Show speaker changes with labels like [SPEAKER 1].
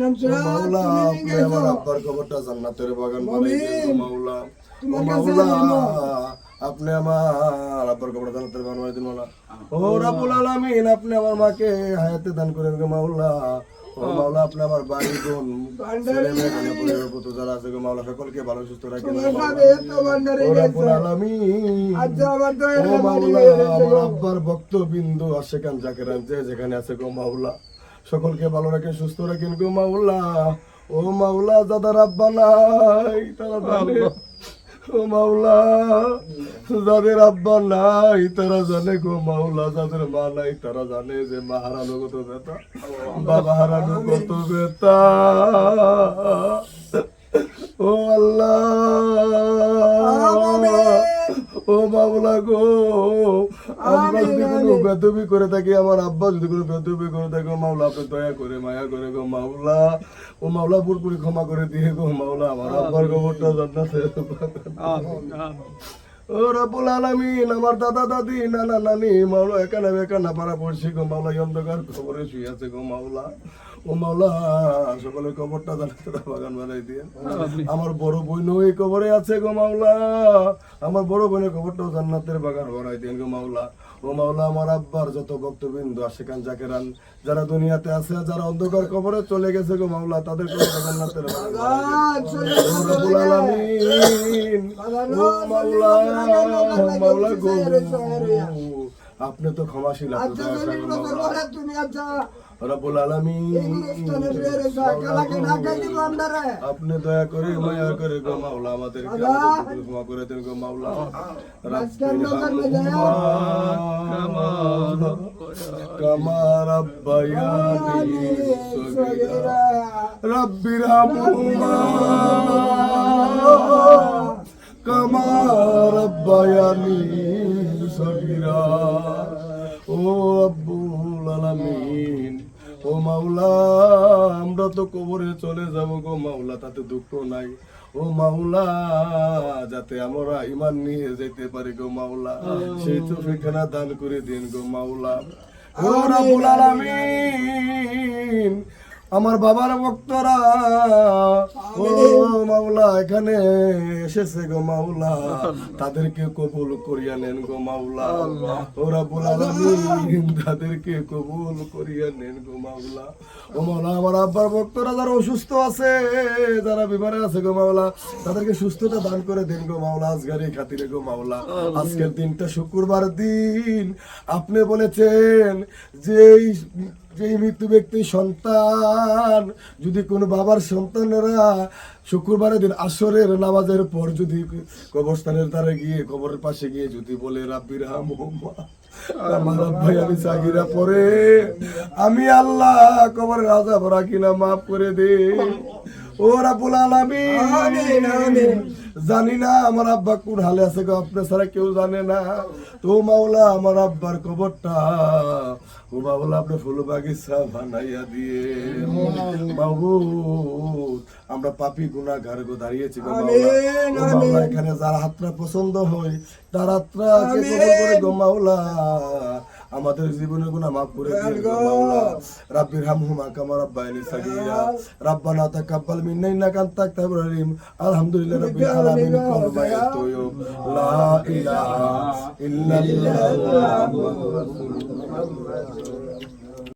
[SPEAKER 1] মাওলা আপনি আমার আব্বার কবরটা জান্নাতের বাগান বানাই মাওলা। ও মাওলা আপনি আমার আব্বার কবরটা জান্নাতের বাগান বানাই দিন মাওলা। ও রাব্বুল আলামিন আপনি আমার মাকে হায়াতে দান করেন গো মাওলা। ও মাওলা আপনি আমার বাড়ি বোন ছেলে মেয়ে কন্যা পরিবার পুত্র যারা আছে গো মাওলা সকলকে ভালো সুস্থ রাখেন গো মাওলা। ও রাব্বুল আলামিন।
[SPEAKER 2] আমার তো
[SPEAKER 1] ও মাওলা আমার আব্বার ভক্তবিন্দু আশেকান জাকেরান যে যেখানে আছে গো মাওলা। সকলকে ভালো রাখেন সুস্থ রাখেন গো মাওলা। ও মাওলা দাদা আব্বা নাই তারা জানে। ও মাওলা যাদের আব্বা নাই তারা জানে গো মাওলা। যাদের মা নাই তারা জানে যে মা হারানো কত বেতা বাবা হারানো কত ব্যথা। ও বাবলা গো আমরা যদি কোনো বেদবি করে থাকি আমার আব্বা যদি কোনো বেদবি করে থাকে ও মাওলা আপনি দয়া করে মায়া করে গো মাওলা। ও মাওলা পুরপুরি ক্ষমা করে দিয়ে গো মাওলা আমার আব্বার গোবরটা জান্নাতে। ও রাব্বুল আলামিন আমার দাদা দাদি নানা নানি মাওলা একানা বেকানা পাড়া পড়ছি গো মাওলা অন্ধকার খবরে শুয়ে আছে গো মাওলা। ও মাওলা সকলের কবরটা জানাতে বাগান বানাই দিয়ে আমার বড় বোনও এই কবরে আছে গো মাওলা আমার বড় বোনের কবরটাও জান্নাতের বাগান বানাই দেন গো মাওলা ও মাওলা আমার আব্বার যত ভক্তবৃন্দ জাকেরান যারা দুনিয়াতে আছে যারা অন্ধকার কবরে চলে গেছে গো মাওলা তাদের কবরটা জান্নাতের ও মাওলা মাওলা গো আপনি তো ক্ষমাশীল আপনি দয়া
[SPEAKER 2] তুমি
[SPEAKER 1] করেন
[SPEAKER 2] কথা
[SPEAKER 1] মাওলা
[SPEAKER 2] বলে তুমি
[SPEAKER 1] রব্বুল আলামিন।
[SPEAKER 2] স্থানে শুয়ে রয়েছো কালাকে না খাই দিব আমরা
[SPEAKER 1] আপনি দয়া করে মায়া করে গো মাওলা আমাদের ক্ষমা করে দেন গো মাওলা। কামা রাব্বায়ানি সগীরা রাব্বির হামহুমা। কামা রাব্বায়ানি সগীরা ও আব্বুল আলামিন। ও মাওলা আমরা তো কবরে চলে যাব গো মাওলা তাতে দুঃখ নাই। ও মাওলা যাতে আমরা ইমান নিয়ে যেতে পারি গো মাওলা। সেই তো ফিখানা দান করে দিন গো মাওলা। ও রাব্বুল আলামিন। আমার বাবার ভক্তরা। ও মাওলা এখানে এসেছে গো মাওলা। তাদেরকে কবুল করিয়া নেন গো মাওলা। ও রাব্বুল তাদেরকে কবুল করিয়া নেন গো মাওলা। ও মাওলা আমার আব্বার ভক্তরা যারা অসুস্থ আছে যারা বিমারে আছে গো মাওলা তাদেরকে সুস্থতা দান করে দেন গো মাওলা আজগারি খাতিরে গো মাওলা। আজকের দিনটা শুক্রবার দিন। আপনি বলেছেন যে যেই মৃত্যু ব্যক্তি সন্তান, যদি কোনো বাবার সন্তানেরা শুক্রবারের দিন আসরের নামাজের পর যদি কবরস্থানের দ্বারা গিয়ে, কবরের পাশে গিয়ে যদি বলে, রাব্বির হাম ভাই, আমি চাকিরা পরে, আমি আল্লাহ কবরের রাজা ভরা কিনা মাফ করে দে। ও রাবুল আলামিন। জানি না আমার আব্বা কোন হালে আছে গো আপনার ছাড়া কেউ জানে না। তো মাওলা আমার আব্বার কবরটা ও মাওলা আপনি ফুল বাগিচা বানাইয়া দিয়ে। মাহবুব আমরা পাপি গুনাহগার গো দাঁড়িয়েছি গো মাওলা। এখানে যার হাতটা পছন্দ হয় তার হাতরাকে কবুল করে গো মাওলা? আমাদের জীবনের গুনাহ মাফ করে মাওলা। রাব্বির হামহুমা কামা রাব্বায়ানি সাগীরা। রাব্বানা তাকাব্বাল মিন্না ইন্নাকা আনতা আত-তাওয়াবুর রহিম আলহামদুলিল্লাহ রাব্বিল আলামিন কল মা ইয়াতুয়ুব লা ইলাহা ইল্লাল্লাহু মুহাম্মাদুর রাসূলুল্লাহ।